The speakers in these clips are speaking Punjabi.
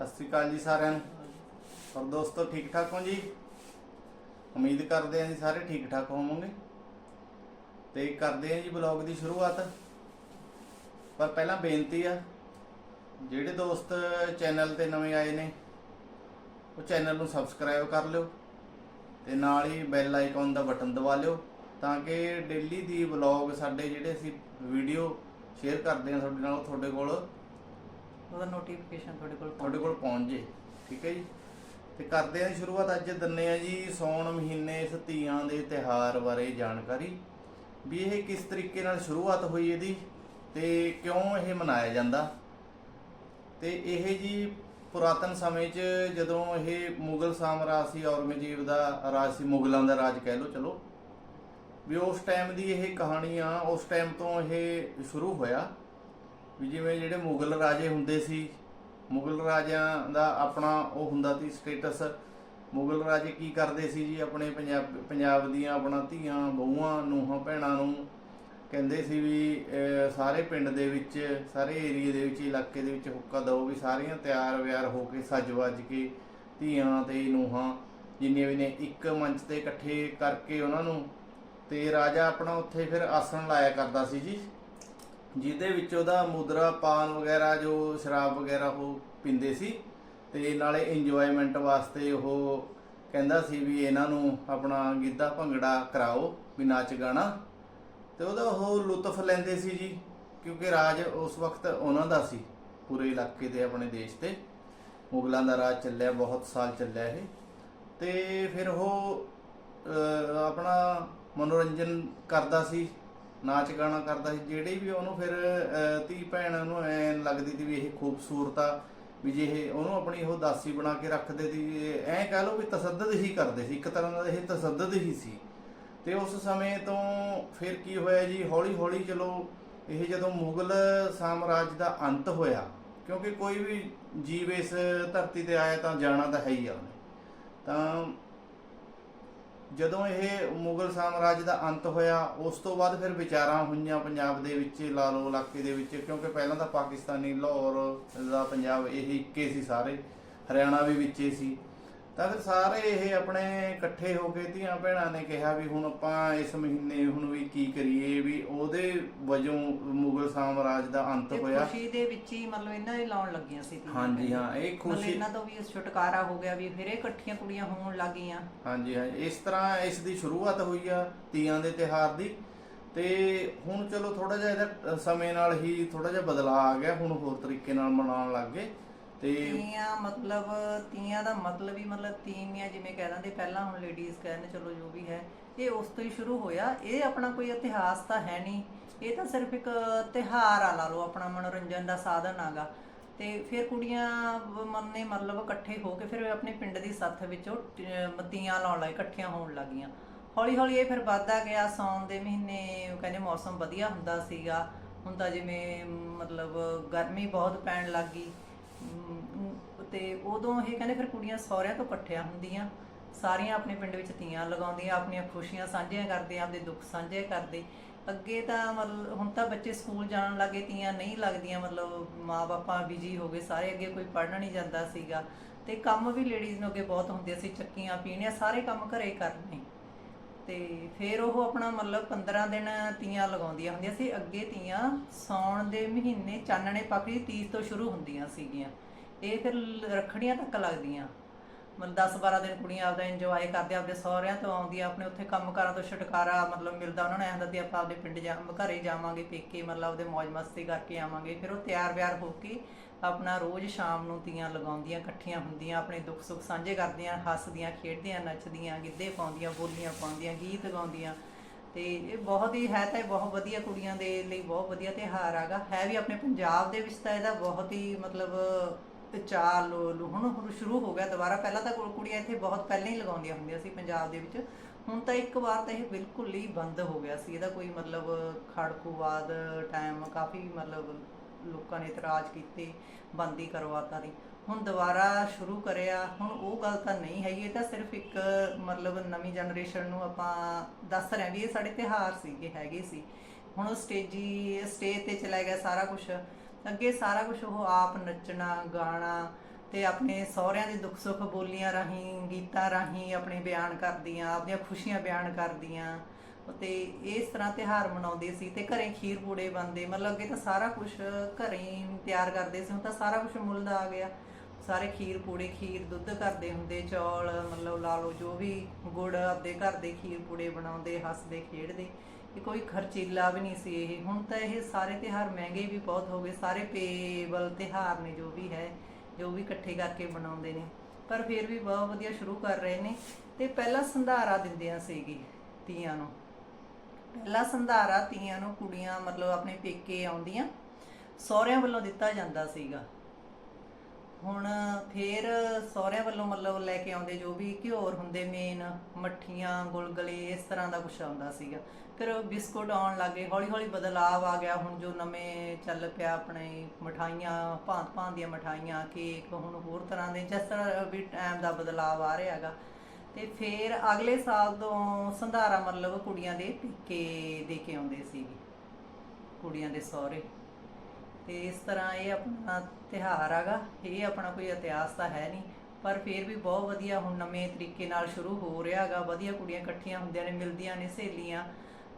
ਸਤਿ ਸ੍ਰੀ ਅਕਾਲ ਜੀ ਸਾਰਿਆਂ ਨੂੰ। ਔਰ ਦੋਸਤੋ, ਠੀਕ ਠਾਕ ਹੋ ਜੀ? ਉਮੀਦ ਕਰਦੇ ਹਾਂ ਜੀ ਸਾਰੇ ਠੀਕ ਠਾਕ ਹੋਵੋਗੇ। ਤੇ ਕਰਦੇ ਹਾਂ ਜੀ ਬਲੌਗ ਦੀ ਸ਼ੁਰੂਆਤ। ਪਰ ਪਹਿਲਾਂ ਬੇਨਤੀ ਆ, ਜਿਹੜੇ ਦੋਸਤ ਚੈਨਲ ਤੇ ਨਵੇਂ ਆਏ ਨੇ, ਉਹ ਚੈਨਲ ਨੂੰ ਸਬਸਕ੍ਰਾਈਬ ਕਰ ਲਿਓ ਤੇ ਨਾਲ ਹੀ ਬੈਲ ਆਈਕਨ ਦਾ ਬਟਨ ਦਬਾ ਲਿਓ ਤਾਂ ਕਿ ਡੇਲੀ ਦੀ ਬਲੌਗ ਸਾਡੇ ਜਿਹੜੇ ਅਸੀਂ ਵੀਡੀਓ ਸ਼ੇਅਰ ਕਰਦੇ ਹਾਂ ਤੁਹਾਡੇ ਨਾਲ ਉਹ ਤੁਹਾਡੇ ਕੋਲ ਉਹਦਾ ਨੋਟੀਫਿਕੇਸ਼ਨ ਤੁਹਾਡੇ ਕੋਲ ਤੁਹਾਡੇ ਕੋਲ ਪਹੁੰਚ ਜੇ, ਠੀਕ ਹੈ ਜੀ। ਤੇ ਕਰਦੇ ਹਾਂ ਸ਼ੁਰੂਆਤ, ਅੱਜ ਦਿੰਨੇ ਆ ਜੀ ਸੌਣ ਮਹੀਨੇ ਇਸ ਧੀਆਂ ਦੇ ਤਿਹਾਰ ਬਾਰੇ ਜਾਣਕਾਰੀ। ਵੀ ਇਹ ਕਿਸ ਤਰੀਕੇ ਨਾਲ ਸ਼ੁਰੂਆਤ ਹੋਈ ਇਹਦੀ ਤੇ ਕਿਉਂ ਇਹ ਮਨਾਇਆ ਜਾਂਦਾ। ਤੇ ਇਹ ਜੀ ਪੁਰਾਤਨ ਸਮੇਂ 'ਚ ਜਦੋਂ ਇਹ ਮੁਗਲ ਸਾਮਰਾਜ ਸੀ ਔਰੰਗਜ਼ੇਬ ਦਾ ਰਾਜ ਸੀ ਮੁਗਲਾਂ ਦਾ ਰਾਜ ਕਹਿ ਲਓ ਚਲੋ, ਵੀ ਉਸ ਟਾਈਮ ਦੀ ਇਹ ਕਹਾਣੀ ਆ, ਉਸ ਟਾਈਮ ਤੋਂ ਇਹ ਸ਼ੁਰੂ ਹੋਇਆ। ਵੀ ਜਿਵੇਂ ਜਿਹੜੇ ਮੁਗਲ ਰਾਜੇ ਹੁੰਦੇ ਸੀ, ਮੁਗਲ ਰਾਜਿਆਂ ਦਾ ਆਪਣਾ ਉਹ ਹੁੰਦਾ ਸੀ ਸਟੇਟਸ ਮੁਗਲ ਰਾਜੇ ਕੀ ਕਰਦੇ ਸੀ ਜੀ? ਆਪਣੇ ਪੰਜਾਬ ਪੰਜਾਬ ਦੀਆਂ ਆਪਣਾ ਧੀਆਂ, ਬਹੂਆਂ ਨੂੰਹਾਂ ਭੈਣਾਂ ਨੂੰ ਕਹਿੰਦੇ ਸੀ ਵੀ ਸਾਰੇ ਪਿੰਡ ਦੇ ਵਿੱਚ, ਸਾਰੇ ਏਰੀਏ ਦੇ ਵਿੱਚ, ਇਲਾਕੇ ਦੇ ਵਿੱਚ ਹੁੱਕਾ ਦਿਓ ਵੀ ਸਾਰੀਆਂ ਤਿਆਰ ਵਿਆਰ ਹੋ ਕੇ ਸੱਜ ਵੱਜ ਕੇ ਧੀਆਂ ਤੇ ਨੂੰਹਾਂ ਜਿੰਨੀਆਂ ਵੀ ਨੇ ਇੱਕ ਮੰਚ ਤੇ ਇਕੱਠੇ ਕਰਕੇ ਉਹਨਾਂ ਨੂੰ ਤੇ ਰਾਜਾ ਆਪਣਾ ਉੱਥੇ ਫਿਰ ਆਸਣ ਲਾਇਆ ਕਰਦਾ ਸੀ ਜੀ। ਜਿਹਦੇ ਵਿੱਚ ਉਹਦਾ ਮੁਦਰਾ ਪਾਨ ਵਗੈਰਾ, ਜੋ ਸ਼ਰਾਬ ਵਗੈਰਾ ਉਹ ਪੀਂਦੇ ਸੀ ਤੇ ਨਾਲੇ ਇੰਜੋਇਮੈਂਟ ਵਾਸਤੇ ਉਹ ਕਹਿੰਦਾ ਸੀ ਵੀ ਇਹਨਾਂ ਨੂੰ ਆਪਣਾ ਗਿੱਧਾ ਭੰਗੜਾ ਕਰਾਓ ਵੀ ਨਾਚ ਗਾਣਾ। ਤੇ ਉਹਦਾ ਉਹ ਲੁਤਫ ਲੈਂਦੇ ਸੀ ਜੀ, ਕਿਉਂਕਿ ਰਾਜ ਉਸ ਵਕਤ ਉਹਨਾਂ ਦਾ ਸੀ, ਪੂਰੇ ਇਲਾਕੇ ਤੇ ਆਪਣੇ ਦੇਸ਼ ਤੇ ਮੁਗਲਾਂ ਦਾ ਰਾਜ ਚੱਲਿਆ, ਬਹੁਤ ਸਾਲ ਚੱਲਿਆ ਇਹ। ਤੇ ਫਿਰ ਉਹ ਆਪਣਾ ਮਨੋਰੰਜਨ ਕਰਦਾ ਸੀ ਨਾਚ ਗਾਣਾ ਕਰਦਾ ਸੀ ਜਿਹੜੀ ਵੀ ਉਹਨੂੰ ਫਿਰ ਅਹ, ਧੀ ਭੈਣ ਨੂੰ ਐ ਲੱਗਦੀ ਸੀ ਵੀ ਇਹ ਖੂਬਸੂਰਤ ਆ ਵੀ ਜੇ ਇਹ ਉਹਨੂੰ ਆਪਣੀ ਉਹ ਦਾਸੀ ਬਣਾ ਕੇ ਰੱਖਦੇ ਸੀ ਐਂ ਕਹਿ ਲਓ ਵੀ ਤਸੱਦਦ ਹੀ ਕਰਦੇ ਸੀ ਇੱਕ ਤਰ੍ਹਾਂ ਦਾ ਇਹ ਤਸੱਦਦ ਹੀ ਸੀ। ਤੇ ਉਸ ਸਮੇਂ ਤੋਂ ਫਿਰ ਕੀ ਹੋਇਆ ਜੀ ਹੌਲੀ ਹੌਲੀ ਚਲੋ ਇਹ ਜਦੋਂ ਮੁਗਲ ਸਾਮਰਾਜ ਦਾ ਅੰਤ ਹੋਇਆ ਕਿਉਂਕਿ ਕੋਈ ਵੀ ਜੀਵ ਇਸ ਧਰਤੀ ਤੇ ਆਇਆ ਤਾਂ ਜਾਣਾ ਤਾਂ ਹੈ ਹੀ ਆ ਉਹਨੇ। ਤਾਂ ਜਦੋਂ ਇਹ ਮੁਗਲ ਸਾਮਰਾਜ ਦਾ ਅੰਤ ਹੋਇਆ, ਉਸ ਤੋਂ ਬਾਅਦ ਫਿਰ ਵਿਚਾਰਾਂ ਹੋਈਆਂ ਪੰਜਾਬ ਦੇ ਵਿੱਚ ਲਾ ਲਓ ਇਲਾਕੇ ਦੇ ਵਿੱਚ, ਕਿਉਂਕਿ ਪਹਿਲਾਂ ਤਾਂ ਪਾਕਿਸਤਾਨੀ, ਲਾਹੌਰ ਦਾ ਪੰਜਾਬ ਇਹ ਇੱਕੇ ਸੀ ਸਾਰੇ, ਹਰਿਆਣਾ ਵੀ ਵਿੱਚੇ ਸੀ। ਤਾਂ ਫਿਰ ਸਾਰੇ ਇਹ ਆਪਣੇ ਇਕੱਠੇ ਹੋ ਕੇ ਧੀਆਂ ਭੈਣਾਂ ਨੇ ਕਿਹਾ ਵੀ ਹੁਣ ਆਪਾਂ ਇਸ ਮਹੀਨੇ ਹੁਣ ਵੀ ਕੀ ਕਰੀਏ ਵੀ ਉਹਦੇ ਵਜੋਂ ਮੁਗਲ ਸਾਮਰਾਜ ਦਾ ਅੰਤ ਹੋਇਆ। ਖੁਸ਼ੀ ਦੇ ਵਿੱਚ ਹੀ ਮਤਲਬ ਇਹਨਾਂ ਦੇ ਲਾਉਣ ਲੱਗੀਆਂ ਸੀ ਤੀਆਂ ਹਾਂਜੀ ਹਾਂ ਇਹ ਖੁਸ਼ੀ ਇਹਨਾਂ ਤੋਂ ਵੀ ਛੁਟਕਾਰਾ ਹੋ ਗਿਆ ਵੀ ਫਿਰ ਇਹ ਇਕੱਠੀਆਂ ਕੁੜੀਆਂ ਹੋਣ ਲੱਗੀਆਂ। ਹਾਂਜੀ ਹਾਂਜੀ ਇਸ ਤਰ੍ਹਾਂ ਇਸ ਦੀ ਸ਼ੁਰੂਆਤ ਹੋਈ ਆ ਤੀਆਂ ਦੇ ਤਿਹਾਰ ਦੀ। ਤੇ ਹੁਣ ਚਲੋ ਥੋੜਾ ਜਿਹਾ ਇਹਦਾ ਸਮੇਂ ਨਾਲ ਹੀ ਥੋੜਾ ਜਿਹਾ ਬਦਲਾਅ ਆ ਗਿਆ ਹੁਣ ਹੋਰ ਤਰੀਕੇ ਨਾਲ ਮਨਾਉਣ ਲੱਗ ਗਏ। ਤੇ ਤੀਆਂ ਮਤਲਬ ਤੀਆਂ ਦਾ ਮਤਲਬ ਹੀ ਮਤਲਬ ਤੀਵੀਆਂ ਜਿਵੇਂ ਕਹਿ ਦਿੰਦੇ ਪਹਿਲਾਂ ਹੁਣ ਲੇਡੀਜ਼ ਕਹਿੰਦੇ ਚਲੋ ਜੋ ਵੀ ਹੈ। ਇਹ ਉਸ ਤੋਂ ਹੀ ਸ਼ੁਰੂ ਹੋਇਆ। ਇਹ ਆਪਣਾ ਕੋਈ ਇਤਿਹਾਸ ਤਾਂ ਹੈ ਨਹੀਂ। ਇਹ ਤਾਂ ਸਿਰਫ ਇੱਕ ਤਿਹਾਰ ਆ ਲਾ ਲਓ ਆਪਣਾ ਮਨੋਰੰਜਨ ਦਾ ਸਾਧਨ ਆਗਾ। ਤੇ ਫਿਰ ਕੁੜੀਆਂ ਮੰਨੇ ਮਤਲਬ ਇਕੱਠੇ ਹੋ ਕੇ ਫਿਰ ਆਪਣੇ ਪਿੰਡ ਦੀ ਸੱਥ ਵਿੱਚੋਂ ਟ- ਤੀਆਂ ਲਾਉਣ ਲੱਗ ਇਕੱਠੀਆਂ ਹੋਣ ਲੱਗੀਆਂ। ਹੌਲੀ ਹੌਲੀ ਇਹ ਫਿਰ ਵੱਧਦਾ ਗਿਆ। ਸੌਣ ਦੇ ਮਹੀਨੇ ਕਹਿੰਦੇ ਮੌਸਮ ਵਧੀਆ ਹੁੰਦਾ ਸੀਗਾ। ਹੁਣ ਤਾਂ ਜਿਵੇਂ ਮਤਲਬ ਗਰਮੀ ਬਹੁਤ ਪੈਣ ਲੱਗੀ ਅਮ, ਤੇ ਉਦੋਂ ਇਹ ਕਹਿੰਦੇ ਫਿਰ ਕੁੜੀਆਂ ਸਹੁਰਿਆਂ ਤੋਂ ਇਕੱਠੀਆਂ ਹੁੰਦੀਆਂ, ਸਾਰੀਆਂ ਆਪਣੇ ਪਿੰਡ ਵਿੱਚ ਤੀਆਂ ਲਗਾਉਂਦੀਆਂ, ਆਪਣੀਆਂ ਖੁਸ਼ੀਆਂ ਸਾਂਝੀਆਂ ਕਰਦੇ ਆਪਦੇ ਦੁੱਖ ਸਾਂਝੇ ਕਰਦੇ। ਅੱਗੇ ਤਾਂ ਮਤਲਬ ਹੁਣ ਤਾਂ ਬੱਚੇ ਸਕੂਲ ਜਾਣ ਲੱਗੇ ਤੀਆਂ ਨਹੀਂ ਲੱਗਦੀਆਂ, ਮਤਲਬ ਮਾਪੇ ਬਿਜ਼ੀ ਹੋ ਗਏ, ਸਾਰੇ ਅੱਗੇ ਕੋਈ ਪੜ੍ਹਨ ਨਹੀਂ ਜਾਂਦਾ ਸੀਗਾ। ਤੇ ਕੰਮ ਵੀ ਲੇਡੀਜ਼ ਨੂੰ ਅੱਗੇ ਬਹੁਤ ਹੁੰਦੇ ਸੀ, ਚੱਕੀਆਂ, ਪੀਣੀਆਂ, ਸਾਰੇ ਕੰਮ ਘਰੇ ਕਰਨੇ। ਤੇ ਫਿਰ ਉਹ ਆਪਣਾ ਮਤਲਬ 15 ਦਿਨ ਤੀਆਂ ਲਗਾਉਂਦੀਆਂ ਹੁੰਦੀਆਂ ਸੀ। ਅੱਗੇ ਤੀਆਂ ਸੌਣ ਦੇ ਮਹੀਨੇ ਚਾਨਣੇ ਪੱਕਦੀ 30 ਤੋਂ ਸ਼ੁਰੂ ਹੁੰਦੀਆਂ ਸੀਗੀਆਂ। ਇਹ ਫਿਰ ਰੱਖੜੀਆਂ ਤੱਕ ਲੱਗਦੀਆਂ। ਮਤਲਬ 10 12 ਦਿਨ ਕੁੜੀਆਂ ਆਪਦਾ ਇੰਜੋਏ ਕਰਦੇ, ਆਪਦੇ ਸਹੁਰਿਆਂ ਤੋਂ ਆਉਂਦੀਆਂ, ਆਪਣੇ ਉੱਥੇ ਕੰਮਕਾਰਾਂ ਤੋਂ ਛੁਟਕਾਰਾ ਮਤਲਬ ਮਿਲਦਾ ਉਹਨਾਂ ਨੂੰ, ਐਂ ਹੁੰਦਾ ਵੀ ਆਪਾਂ ਆਪਦੇ ਪਿੰਡ ਜਾ, ਘਰੇ ਜਾਵਾਂਗੇ, ਪੇਕੇ ਮਤਲਬ ਆਪਦੇ ਮौज ਮਸਤੀ ਕਰਕੇ ਆਵਾਂਗੇ। ਫਿਰ ਉਹ ਤਿਆਰ ਵਿਆਰ ਹੋ ਕੇ ਆਪਣਾ ਰੋਜ਼ ਸ਼ਾਮ ਨੂੰ ਤੀਆਂ ਲਗਾਉਂਦੀਆਂ, ਇਕੱਠੀਆਂ ਹੁੰਦੀਆਂ, ਆਪਣੇ ਦੁੱਖ ਸੁੱਖ ਸਾਂਝੇ ਕਰਦੀਆਂ, ਹੱਸਦੀਆਂ, ਖੇਡਦੀਆਂ, ਨੱਚਦੀਆਂ, ਗਿੱਧੇ ਪਾਉਂਦੀਆਂ, ਬੋਲੀਆਂ ਪਾਉਂਦੀਆਂ, ਗੀਤ ਗਾਉਂਦੀਆਂ। ਤੇ ਇਹ ਬਹੁਤ ਹੀ ਹੈ ਤਾਂ ਇਹ ਬਹੁਤ ਵਧੀਆ ਕੁੜੀਆਂ ਦੇ ਲਈ ਬਹੁਤ ਵਧੀਆ ਤਿਉਹਾਰ ਆਗਾ ਹੈ ਵੀ ਆਪਣੇ ਪੰਜਾਬ ਦੇ ਵਿੱਚ ਤਾਂ ਇਹਦਾ ਬਹੁਤ ਹੀ ਮਤਲਬ ਚਾਲ ਹੁਣ ਹੁਣ ਸ਼ੁਰੂ ਹੋ ਗਿਆ ਦੁਬਾਰਾ। ਪਹਿਲਾਂ ਤਾਂ ਕੁੜੀਆਂ ਇੱਥੇ ਬਹੁਤ ਪਹਿਲਾਂ ਹੀ ਲਗਾਉਂਦੀਆਂ ਹੁੰਦੀਆਂ ਸੀ ਪੰਜਾਬ ਦੇ ਵਿੱਚ। ਹੁਣ ਤਾਂ ਇੱਕ ਵਾਰ ਤਾਂ ਇਹ ਬਿਲਕੁਲ ਹੀ ਬੰਦ ਹੋ ਗਿਆ ਸੀ। ਇਹਦਾ ਕੋਈ ਮਤਲਬ ਖੜਕੂਵਾਦ ਟਾਈਮ ਕਾਫੀ ਮਤਲਬ ਲੋਕਾਂ ਨੇ ਇਤਰਾਜ਼ ਕੀਤੇ, ਬੰਦੀ ਕਰਵਾਤਾ ਦੀ। ਹੁਣ ਦੁਬਾਰਾ ਸ਼ੁਰੂ ਕਰਿਆ, ਹੁਣ ਉਹ ਗੱਲ ਤਾਂ ਨਹੀਂ ਹੈਗੀ, ਇਹ ਤਾਂ ਸਿਰਫ ਇੱਕ, ਮਤਲਬ ਨਵੀਂ ਜਨਰੇਸ਼ਨ ਨੂੰ ਆਪਾਂ ਦੱਸ ਰਹੇ ਵੀ ਇਹ ਸਾਡੇ ਤਿਉਹਾਰ ਸੀਗੇ, ਹੈਗੇ ਸੀ। ਹੁਣ ਉਹ ਸਟੇਜੀ ਸਟੇਜ ਤੇ ਚਲਾ ਗਿਆ ਸਾਰਾ ਕੁਝ ਅੱਗੇ ਸਾਰਾ ਕੁਝ ਉਹ ਆਪ ਨੱਚਣਾ, ਗਾਣਾ ਤੇ ਆਪਣੇ ਸਹੁਰਿਆਂ ਦੇ ਦੁੱਖ ਸੁੱਖ ਬੋਲੀਆਂ ਰਾਹੀਂ, ਗੀਤਾਂ ਰਾਹੀਂ ਆਪਣੇ ਬਿਆਨ ਕਰਦੀਆਂ, ਆਪਣੀਆਂ ਖੁਸ਼ੀਆਂ ਬਿਆਨ ਕਰਦੀਆਂ। ਤੇ ਇਸ ਤਰ੍ਹਾਂ ਤਿਹਾਰ ਮਨਾਉਂਦੇ ਸੀ ਤੇ ਘਰੇ ਖੀਰ ਪੂੜੇ ਬਣਦੇ, ਮਤਲਬ ਅੱਗੇ ਤਾਂ ਸਾਰਾ ਕੁਝ ਘਰੇ ਹੀ ਤਿਆਰ ਕਰਦੇ ਸੀ, ਹੁਣ ਤਾਂ ਸਾਰਾ ਕੁਝ ਮੁੱਲ ਦਾ ਆ ਗਿਆ। ਸਾਰੇ ਖੀਰ ਪੂੜੇ, ਖੀਰ ਦੁੱਧ ਕਰਦੇ ਹੁੰਦੇ, ਚੌਲ, ਮਤਲਬ ਲਾ ਲਓ ਜੋ ਵੀ ਗੁੜ ਆਪਦੇ ਘਰ ਦੇ ਖੀਰ ਪੂੜੇ ਬਣਾਉਂਦੇ, ਹੱਸਦੇ, ਖੇਡਦੇ, ਇਹ ਕੋਈ ਖਰਚੀਲਾ ਵੀ ਨਹੀਂ ਸੀ ਇਹ। ਹੁਣ ਤਾਂ ਇਹ ਸਾਰੇ ਤਿਹਾਰ ਮਹਿੰਗੇ ਵੀ ਬਹੁਤ ਹੋ ਗਏ, ਸਾਰੇ ਪੇਬਲ ਤਿਹਾਰ ਨੇ ਜੋ ਵੀ ਹੈ, ਜੋ ਵੀ ਇਕੱਠੇ ਕਰਕੇ ਬਣਾਉਂਦੇ ਨੇ। ਪਰ ਫਿਰ ਵੀ ਬਹੁਤ ਵਧੀਆ ਸ਼ੁਰੂ ਕਰ ਰਹੇ ਨੇ ਤੇ ਪਹਿਲਾਂ ਸੰਧਾਰਾ ਦਿੰਦੇ ਆ ਸੀਗੇ ਤੀਆਂ ਨੂੰ। ਪਹਿਲਾ ਸੰਧਾਰਾ ਤੀਆਂ ਨੂੰ ਕੁੜੀਆਂ ਮਤਲਬ ਆਪਣੇ ਪੇਕੇ ਆਉਂਦੀਆਂ, ਸਹੁਰਿਆਂ ਵੱਲੋਂ ਦਿੱਤਾ ਜਾਂਦਾ ਸੀਗਾ। ਹੁਣ ਫੇਰ ਸਹੁਰਿਆਂ ਵੱਲੋਂ ਮਤਲਬ ਲੈ ਕੇ ਆਉਂਦੇ ਜੋ ਵੀ ਘਿਓਰ ਹੁੰਦੇ ਮੇਨ ਮੱਠੀਆਂ, ਗੁਲਗਲੇ, ਇਸ ਤਰ੍ਹਾਂ ਦਾ ਕੁਝ ਆਉਂਦਾ ਸੀਗਾ। ਫਿਰ ਬਿਸਕੁਟ ਆਉਣ ਲੱਗੇ ਹੌਲੀ ਹੌਲੀ ਬਦਲਾਵ ਆ ਗਿਆ। ਹੁਣ ਜੋ ਨਵੇਂ ਚੱਲ ਪਿਆ ਆਪਣੇ ਮਠਾਈਆਂ ਭਾਂਤ ਭਾਂਤ ਦੀਆਂ ਮਠਾਈਆਂ, ਕੇਕ, ਹੁਣ ਹੋਰ ਤਰ੍ਹਾਂ ਦੇ, ਜਿਸ ਤਰ੍ਹਾਂ ਵੀ ਟਾਈਮ ਦਾ ਬਦਲਾਵ ਆ ਰਿਹਾ ਹੈਗਾ ਤੇ ਫਿਰ ਅਗਲੇ ਸਾਲ ਤੋਂ ਸੰਧਾਰਾ ਮਤਲਬ ਕੁੜੀਆਂ ਦੇ ਪੇਕੇ ਦੇ ਕੇ ਆਉਂਦੇ ਸੀਗੇ, ਕੁੜੀਆਂ ਦੇ ਸਹੁਰੇ। ਤੇ ਇਸ ਤਰ੍ਹਾਂ ਇਹ ਆਪਣਾ ਤਿਹਾਰ ਹੈਗਾ, ਇਹ ਆਪਣਾ ਕੋਈ ਇਤਿਹਾਸ ਤਾਂ ਹੈ ਨਹੀਂ, ਪਰ ਫਿਰ ਵੀ ਬਹੁਤ ਵਧੀਆ ਹੁਣ ਨਵੇਂ ਤਰੀਕੇ ਨਾਲ ਸ਼ੁਰੂ ਹੋ ਰਿਹਾ ਹੈਗਾ। ਵਧੀਆ ਕੁੜੀਆਂ ਇਕੱਠੀਆਂ ਹੁੰਦੀਆਂ ਨੇ, ਮਿਲਦੀਆਂ ਨੇ ਸਹੇਲੀਆਂ,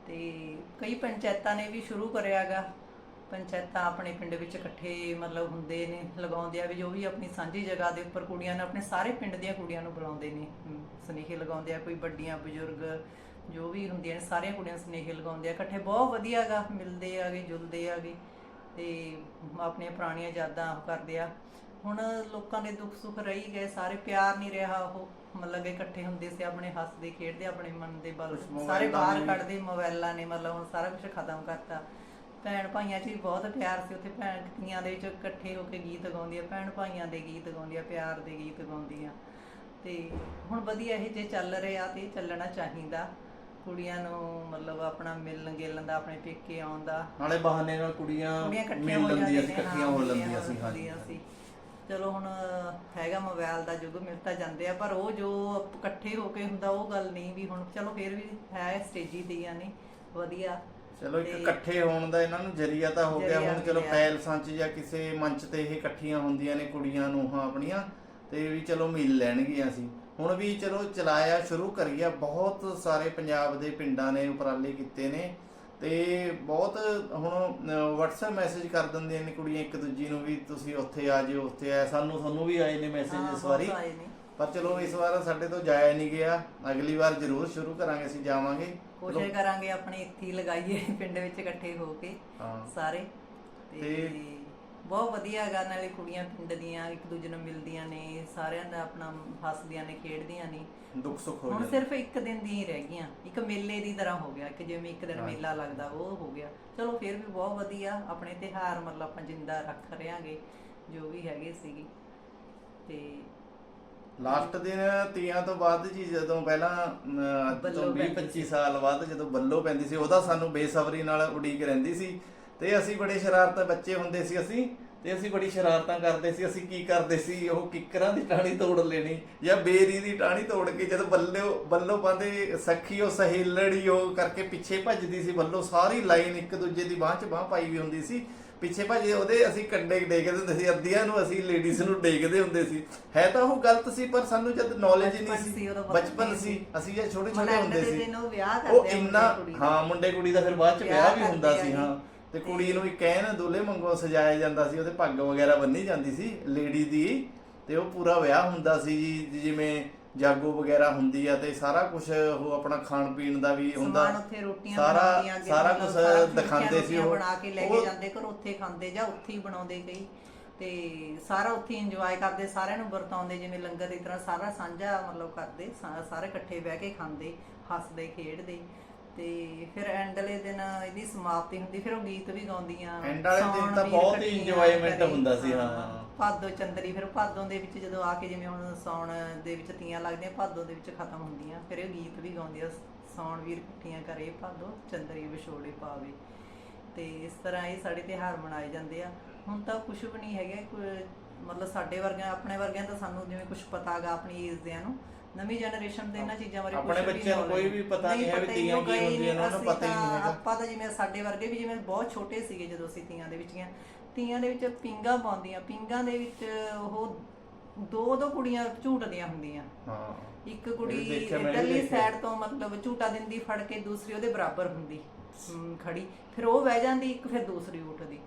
ਤੇ ਕਈ ਪੰਚਾਇਤਾਂ ਨੇ ਵੀ ਸ਼ੁਰੂ ਕਰਿਆ ਹੈਗਾ। ਪੰਚਾਇਤਾਂ ਆਪਣੇ ਪਿੰਡ ਵਿੱਚ ਇਕੱਠੇ ਮਤਲਬ ਹੁੰਦੇ ਨੇ ਲਗਾਉਂਦੇ ਆ ਵੀ ਜੋ ਵੀ ਆਪਣੀ ਸਾਂਝੀ ਜਗ੍ਹਾ ਦੇ ਉੱਪਰ ਕੁੜੀਆਂ ਨੇ ਆਪਣੇ ਸਾਰੇ ਪਿੰਡ ਦੀਆਂ ਕੁੜੀਆਂ ਨੂੰ ਬੁਲਾਉਂਦੇ ਨੇ। ਸੁਨੇਹੇ ਲਗਾਉਂਦੇ ਆ ਕੋਈ ਵੱਡੀਆਂ ਬਜ਼ੁਰਗ ਜੋ ਵੀ ਹੁੰਦੀਆਂ ਨੇ ਸਾਰੀਆਂ ਕੁੜੀਆਂ ਸੁਨੇਹੇ ਲਗਾਉਂਦੇ ਆ। ਇਕੱਠੇ ਬਹੁਤ ਵਧੀਆ ਹੈਗਾ ਮਿਲਦੇ ਆਗੇ ਜੁਲਦੇ ਆਗੇ ਤੇ ਆਪਣੀਆਂ ਪੁਰਾਣੀਆਂ ਯਾਦਾਂ ਕਰਦੇ ਆ। ਹੁਣ ਲੋਕਾਂ ਦੇ ਦੁੱਖ ਸੁੱਖ ਰਹੀ ਗਏ ਸਾਰੇ ਪਿਆਰ ਨਹੀਂ ਰਿਹਾ ਉਹ। ਮਤਲਬ ਇਕੱਠੇ ਹੁੰਦੇ ਸੀ ਆਪਣੇ ਹੱਸਦੇ ਖੇਡਦੇ ਆਪਣੇ ਮਨ ਦੇ ਬਲ ਸਾਰੇ ਬਾਹਰ ਕੱਢਦੇ ਮੋਬਾਈਲਾਂ ਨੇ ਮਤਲਬ ਹੁਣ ਸਾਰਾ ਕੁਝ ਖਤਮ ਕਰਤਾ। ਭੈਣ ਭਾਈਆਂ 'ਚ ਵੀ ਬਹੁਤ ਪਿਆਰ ਸੀ ਉੱਥੇ ਭੈਣ ਧੀਆਂ ਦੇ ਵਿੱਚ ਇਕੱਠੇ ਹੋ ਕੇ ਗੀਤ ਗਾਉਂਦੀਆਂ ਭੈਣ ਭਾਈਆਂ ਦੇ ਗੀਤ ਗਾਉਂਦੀਆਂ ਪਿਆਰ ਦੇ ਗੀਤ ਗਾਉਂਦੀਆਂ ਤੇ ਹੁਣ ਵਧੀਆ ਇਹ ਜੇ ਚੱਲ ਰਿਹਾ ਤੇ ਚੱਲਣਾ ਚਾਹੀਦਾ। ਕੁੜੀਆਂ ਨੂੰ ਮਤਲਬ ਆਪਣਾ ਮਿਲਣ ਗਿਲਣ ਦਾ ਆਪਣੇ ਪੇਕੇ ਆਉਣ ਦਾ। ਨਾਲੇ ਬਹਾਨੇ ਨਾਲ ਕੁੜੀਆਂ ਮਿਲ ਲੈਂਦੀਆਂ ਸੀ ਇਕੱਠੀਆਂ ਹੋ ਲੈਂਦੀਆਂ ਸੀ ਹਾਂਜੀ। ਚਲੋ ਹੁਣ ਹੈਗਾ ਮੋਬਾਈਲ ਦਾ ਯੁੱਗ ਮਿਲ ਤਾਂ ਜਾਂਦੇ ਆ ਪਰ ਉਹ ਜੋ ਇਕੱਠੇ ਹੋ ਕੇ ਹੁੰਦਾ ਉਹ ਗੱਲ ਨਹੀਂ ਵੀ ਹੁਣ ਚਲੋ ਫੇਰ ਵੀ ਹੈ ਸਟੇਜੀ ਦੀਆਂ ਨੇ ਵਧੀਆ। ਚਲੋ ਇੱਕ ਤੇ- ਇਕੱਠੇ ਹੋਣ ਦਾ ਇਹਨਾਂ ਨੂੰ ਜਰੀਆ ਤਾਂ ਹੋ ਗਿਆ ਜ਼ਰੀਆ ਹੁਣ ਚਲੋ ਮਿਲਿਆ। ਪੈਲਸਾਂ 'ਚ ਜਾਂ ਕਿਸੇ ਮੰਚ ਤੇ ਇਹ ਇਕੱਠੀਆਂ ਹੁੰਦੀਆਂ ਨੇ ਕੁੜੀਆਂ ਨੂੰ ਹਾਂ ਆਪਣੀਆਂ ਤੇ ਵੀ ਚਲੋ ਮਿਲ ਲੈਣਗੀਆਂ ਅਸੀਂ। ਹੁਣ ਵੀ ਚਲੋ ਚਲਾਇਆ ਸ਼ੁਰੂ ਕਰੀਆ ਬਹੁਤ ਸਾਰੇ ਪੰਜਾਬ ਦੇ ਪਿੰਡਾਂ ਨੇ ਉਪਰਾਲੇ ਕੀਤੇ ਨੇ ਤੇ ਬਹੁਤ ਹੁਣ WhatsApp ਮੈਸੇਜ ਕਰ ਦਿੰਦੀਆਂ ਨੇ ਕੁੜੀਆਂ ਇੱਕ ਦੂਜੀ ਨੂੰ ਵੀ ਤੁਸੀਂ ਉੱਥੇ ਆ ਜਿਓ ਉੱਥੇ ਆ। ਸਾਨੂੰ ਤੁਹਾਨੂੰ ਵੀ ਆਏ ਨੇ ਮੈਸੇਜ ਇਸ ਵਾਰੀ। ਪਰ ਚਲੋ ਇਸ ਵਾਰ ਸਾਡੇ ਤੋਂ ਜਾਇਆ ਨਹੀਂ ਗਿਆ। ਅਗਲੀ ਵਾਰ ਜ਼ਰੂਰ ਸ਼ੁਰੂ ਕਰਾਂਗੇ ਅਸੀਂ ਜਾਵਾਂਗੇ। ਕੋਸ਼ਿਸ਼ ਕਰਾਂਗੇ ਆਪਣੇ ਇੱਥੇ ਹੀ ਲਗਾਈਏ ਪਿੰਡ ਵਿੱਚ ਇਕੱਠੇ ਹੋ ਕੇ ਹਾਂ। ਸਾਰੇ। ਤੇ ਤੇ- ਬਹੁਤ ਵਧੀਆ ਗਾ ਨਾਲੇ ਕੁੜੀਆਂ ਪਿੰਡ ਦੀਆਂ ਇੱਕ ਦੂਜੇ ਨੂੰ ਮਿਲਦੀਆਂ ਨੇ ਸਾਰਿਆਂ ਦਾ ਆਪਣਾ ਹੱਸਦੀਆਂ ਨੇ ਖੇਡਦੀਆਂ ਨੇ। ਦੁੱਖ ਸੁੱਖ ਹੋ ਹੁਣ ਜਾਂਦਾ। ਸਿਰਫ ਇੱਕ ਦਿਨ ਦੀ ਹੀ ਰਹਿ ਗਈਆਂ। ਇੱਕ ਮੇਲੇ ਦੀ ਤਰ੍ਹਾਂ ਹੋ ਗਿਆ ਕਿ ਜਿਵੇਂ ਇੱਕ ਦਿਨ ਹਾਂ। ਮੇਲਾ ਲੱਗਦਾ ਉਹ ਹੋ ਗਿਆ। ਚਲੋ ਫਿਰ ਵੀ ਬਹੁਤ ਵਧੀਆ ਆਪਣੇ ਤਿਹਾਰ ਮਤਲਬ ਆਪਾਂ ਜਿੰਦਾ ਰੱਖ ਰਿਆਂਗੇ ਜੋ ਵੀ ਹੈਗੇ ਸੀਗੇ। ਤੇ ਲਾਸਟ ਦਿਨ ਤੀਆਂ ਤੋਂ ਬਾਅਦ ਜੀ ਜਦੋਂ ਪਹਿਲਾਂ ਅੱਜ ਤੋਂ ਬੱਲੋ 20 ਪੈਂਦੀ 25 ਸਾਲ ਬਾਅਦ ਜਦੋਂ ਬੱਲੋ ਪੈਂਦੀ ਸੀ ਉਹਦਾ ਸਾਨੂੰ ਬੇਸਬਰੀ ਨਾਲ ਉਡੀਕ ਰਹਿੰਦੀ ਸੀ। ਤੇ ਅਸੀਂ ਬੜੇ ਸ਼ਰਾਰਤ ਬੱਚੇ ਹੁੰਦੇ ਸੀ ਅਸੀਂ ਤੇ ਅਸੀਂ ਬੜੀ ਸ਼ਰਾਰਤਾਂ ਕਰਦੇ ਸੀ ਅਸੀਂ ਕੀ ਕਰਦੇ ਸੀ ਉਹ ਕਿੱਕਰਾਂ ਦੀ ਟਾਹਣੀ ਤੋੜ ਲੈਣੀ ਜਾਂ ਬੇਰੀ ਦੀ ਟਾਹਣੀ ਤੋੜ ਕੇ ਜਦੋਂ ਬੱਲੋ ਬੱਲੋ ਪਾਉਂਦੇ ਸਖੀ ਉਹ ਸਹੇਲੜੀ ਉਹ ਕਰਕੇ ਪਿੱਛੇ ਭੱਜਦੀ ਸੀ ਬੱਲੋ ਸਾਰੀ ਲਾਈਨ ਇੱਕ ਦੂਜੇ ਦੀ ਬਾਹ 'ਚ ਬਾਹ ਪਾਈ ਵੀ ਹੁੰਦੀ ਸੀ। ਪਿੱਛੇ ਭੱਜਦੇ ਉਹਦੇ ਅਸੀਂ ਕੰਡੇ ਡੇਗਦੇ ਹੁੰਦੇ ਸੀ ਅੱਧੀਆਂ ਨੂੰ ਅਸੀਂ ਲੇਡੀਜ਼ ਨੂੰ ਡੇਗਦੇ ਹੁੰਦੇ ਸੀ। ਹੈ ਤਾਂ ਉਹ ਗਲਤ ਸੀ ਪਰ ਸਾਨੂੰ ਜਦ ਨੌਲੇਜ ਹੀ ਨਹੀਂ ਸੀ, ਬਚਪਨ ਸੀ। ਅਸੀਂ ਜੇ ਛੋਟੇ ਛੋਟੇ ਹੁੰਦੇ ਸੀ। ਉਹ ਇੰਨਾ। ਹਾਂ ਮੁੰਡੇ ਕੁੜੀ ਦਾ ਫਿਰ ਬਾਅਦ ਚ ਵਿਆਹ ਵੀ ਹੁੰਦਾ ਸੀ ਹਾਂ। ਤੇ ਕੁੜੀ ਨੂੰ ਵੀ ਕਹਿਣ ਦੁਲੇ ਮੰਗੋ ਸਜਾਇਆ ਜਾਂਦਾ ਸੀ ਉਹਦੇ ਪੱਗ ਵਗੈਰਾ ਬੰਨੀ ਜਾਂਦੀ ਸੀ ਲੇਡੀ ਦੀ। ਤੇ ਉਹ ਪੂਰਾ ਵਿਆਹ ਹੁੰਦਾ ਸੀ ਜੀ ਜਿਵੇਂ ਜਾਗੋ ਵਗੈਰਾ ਹੁੰਦੀ ਆ ਤੇ ਸਾਰਾ ਕੁਝ ਉਹ ਆਪਣਾ ਖਾਣ ਪੀਣ ਦਾ ਵੀ ਹੁੰਦਾ। ਸਮਾਨ ਉੱਥੇ ਰੋਟੀਆਂ ਸਾਰਾ ਬਣਾਉਂਦੀਆਂ ਅੱਗੇ ਸਾਰਾ ਮਤਲਬ ਕੁਝ ਦਿਖਾਉਂਦੇ ਸੀ ਰੋਟੀਆਂ ਉਹ। ਬਣਾ ਕੇ ਲੈ ਕੇ ਉਹ- ਜਾਂਦੇ ਘਰ ਉੱਥੇ ਖਾਂਦੇ ਜਾਂ ਉੱਥੇ ਹੀ ਬਣਾਉਂਦੇ ਕਈ। ਤੇ ਸਾਰਾ ਉੱਥੇ ਇੰਜੋਏ ਕਰਦੇ ਸਾਰਿਆਂ ਨੂੰ ਵਰਤਾਉਂਦੇ ਜਿਵੇਂ ਲੰਗਰ ਦੀ ਤਰ੍ਹਾਂ ਸਾਰਾ ਸਾਂਝਾ ਮਤਲਬ ਕਰਦੇ ਸਾ- ਸਾਰੇ ਇਕੱਠੇ ਬਹਿ ਕੇ ਖਾਂਦੇ ਹੱਸਦੇ ਖੇਡਦੇ। ਤੇ ਫਿਰ ਐਂਡਲੇ ਦਿਨ ਇਹਦੀ ਸਮਾਪਤੀ ਹੁੰਦੀ ਫਿਰ ਉਹ ਗੀਤ ਵੀ ਗਾਉਂਦੀਆਂ End ਵਾਲੇ ਦਿਨ ਤਾਂ ਬਹੁਤ ਹੀ ਕਰੇ। ਹੁੰਦਾ ਸੀ, ਹਾਂ। ਭਾਦੋ ਚੰਦਰੀ ਫਿਰ ਭਾਦੋਂ ਦੇ ਵਿੱਚ ਜਦੋਂ ਆ ਕੇ ਜਿਵੇਂ ਹੁਣ ਸੌਣ ਦੇ ਵਿੱਚ ਤੀਆਂ ਲੱਗਦੀਆਂ ਭਾਦੋਂ ਦੇ ਵਿੱਚ ਖਤਮ ਹੁੰਦੀਆਂ ਫਿਰ ਇਹ ਗੀਤ ਵੀ ਗਾਉਂਦੀਆਂ ਸੌਣ ਵੀਰ ਇਕੱਠੀਆਂ ਕਰੇ ਭਾਦੋ ਚੰਦਰੀ ਵਿਛੋੜੇ ਪਾਵੇ ਤੇ ਇਸ ਤਰ੍ਹਾਂ ਇਹ ਸਾਡੇ ਤਿਉਹਾਰ ਮਨਾਏ ਜਾਂਦੇ ਆ ਹੁਣ ਤਾਂ ਕੁਝ ਵੀ ਨਹੀਂ ਹੈਗਾ ਕੋਈ- ਮਤਲਬ ਸਾਡੇ ਵਰਗਿਆਂ ਆਪਣੇ ਵਰਗਿਆਂ ਤਾਂ ਸਾਨੂੰ ਜਿਵੇਂ ਕੁਝ ਪਤਾਗਾ ਆਪਣੀ ਏਜ ਦਿਆਂ ਨੂੰ ਨਵੀਂ ਜਨਰੇਸ਼ਨ ਤੇ ਇਹਨਾਂ ਚੀਜ਼ਾਂ ਬਾਰੇ ਆਪਣੇ ਬੱਚਿਆਂ ਨੂੰ ਕੋਈ ਵੀ ਪਤਾ ਨਹੀਂ ਹੈ ਵੀ ਉਹ ਕੀ ਹੁੰਦੀਆਂ ਨੇ, ਉਹਨਾਂ ਨੂੰ ਪਤਾ ਹੀ ਨਹੀਂ ਹੈਗਾ। ਆਪਾਂ ਤਾਂ ਜਿਵੇਂ ਸਾਡੇ ਵਰਗੇ ਵੀ ਜਿਵੇਂ ਬਹੁਤ ਛੋਟੇ ਸੀਗੇ ਜਦੋਂ ਅਸੀਂ ਤੀਆਂ ਦੇ ਵਿੱਚ ਗਏ। ਤੀਆਂ ਦੇ ਵਿੱਚ ਪਿੰਗਾ ਪਾਉਂਦੀਆਂ ਪਿੰਗਾਂ ਦੇ ਵਿੱਚ ਉਹ ਦੋ ਦੋ ਕੁੜੀਆਂ ਝੂਟਦੀਆਂ ਹੁੰਦੀਆਂ। ਹਾਂ। ਇੱਕ ਕੁੜੀ ਇਧਰਲੀ। ਸਾਈਡ ਤੋਂ ਮਤਲਬ ਝੂਟਾ ਦਿੰਦੀ ਫੜ ਕੇ ਦੂਸਰੀ ਉਹਦੇ ਬਰਾਬਰ ਹੁੰਦੀ ਖੜੀ। ਫਿਰ ਉਹ ਬਹਿ ਜਾਂਦੀ ਇੱਕ ਫਿਰ ਦੂਸਰੀ ਉੱਠਦੀ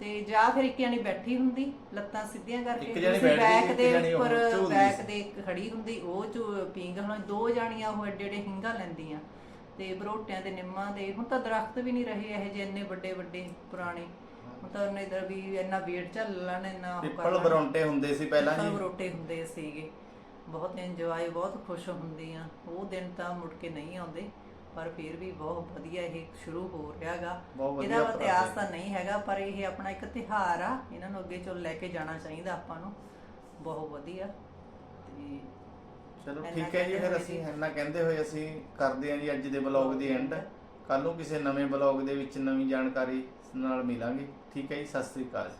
ਤੇ ਜਾਂ ਫਿਰ ਇੱਕ ਜਾਨੀ ਬੈਠੀ ਹੁੰਦੀ ਲੱਤਾਂ ਸਿੱਧੀਆਂ ਕਰਕੇ ਇੱਕ ਜਾਣੀ ਇੱਕ ਦੇ ਜਾਣੀ ਉਹ ਉੱਪਰ ਝੂਲਦੀ ਬੈਕ ਸੀ। ਦੇ ਇੱਕ ਖੜੀ ਹੁੰਦੀ ਉਹ ਝੂ ਪੀਂਗ ਹੁਣ ਦੋ ਜਾਣੀਆਂ ਉਹ ਏਡੇ ਏਡੇ ਹਿੰਗਾ ਲੈਂਦੀਆਂ। ਤੇ ਬਰੋਟਿਆਂ ਦੇ ਨਿੰਮਾਂ ਦੇ ਹੁਣ ਤਾਂ ਦਰਖਤ ਵੀ ਨਹੀਂ ਰਹੇ ਇਹ ਜਿਹੇ ਇੰਨੇ ਵੱਡੇ ਵੱਡੇ ਪੁਰਾਣੇ। ਹੁਣ ਤਾਂ ਉਹਨੇ ਇਧਰ ਵੀ ਇੰਨਾ ਵੇਟ ਝੱਲ ਲੈਣ ਇੰਨਾ ਉਹ ਕਰ ਪਿੱਪਲ ਲੈਣ। ਬਰੌਂਟੇ ਹੁੰਦੇ ਸੀ ਪਹਿਲਾਂ ਜੀ। ਬਰੋਟੇ ਹੁੰਦੇ ਸੀਗੇ। ਬਹੁਤ ਇੰਜੋਏ ਬਹੁਤ ਖੁਸ਼ ਹੁੰਦੀਆਂ। ਉਹ ਦਿਨ ਤਾਂ ਮੁੜ ਕੇ ਨਹੀਂ ਆਉਂਦੇ। ਪਰ ਫਿਰ ਵੀ ਬਹੁਤ ਵਧੀਆ ਇਹ ਸ਼ੁਰੂ ਹੋ ਰਿਹਾਗਾ। ਇਹਦਾ ਇਤਿਹਾਸ। ਤਾਂ ਨਹੀਂ ਹੈਗਾ ਪਰ ਇਹ ਆਪਣਾ ਇੱਕ ਤਿਹਾਰ ਆ। ਇਹਨਾਂ ਨੂੰ ਅੱਗੇ ਚੋਂ ਲੈ ਕੇ ਜਾਣਾ ਚਾਹੀਦਾ ਆਪਾਂ ਨੂੰ। ਬਹੁਤ ਵਧੀਆ। ਤੇ ਚਲੋ ਠੀਕ ਹੈ ਜੀ ਫਿਰ ਅਸੀਂ। ਇੰਨਾ ਕਹਿੰਦੇ ਹੋਏ ਅਸੀਂ ਕਰਦੇ ਹਾਂ ਜੀ ਅੱਜ ਦੇ ਬਲੌਗ ਦੀ ਐਂਡ ਕੱਲ ਨੂੰ ਕਿਸੇ ਨਵੇਂ ਬਲੌਗ ਦੇ ਵਿੱਚ ਨਵੀਂ ਜਾਣਕਾਰੀ ਨਾਲ ਮਿਲਾਂਗੇ। ਠੀਕ ਹੈ ਜੀ ਸਤਿ ਸ੍ਰੀ ਅਕਾਲ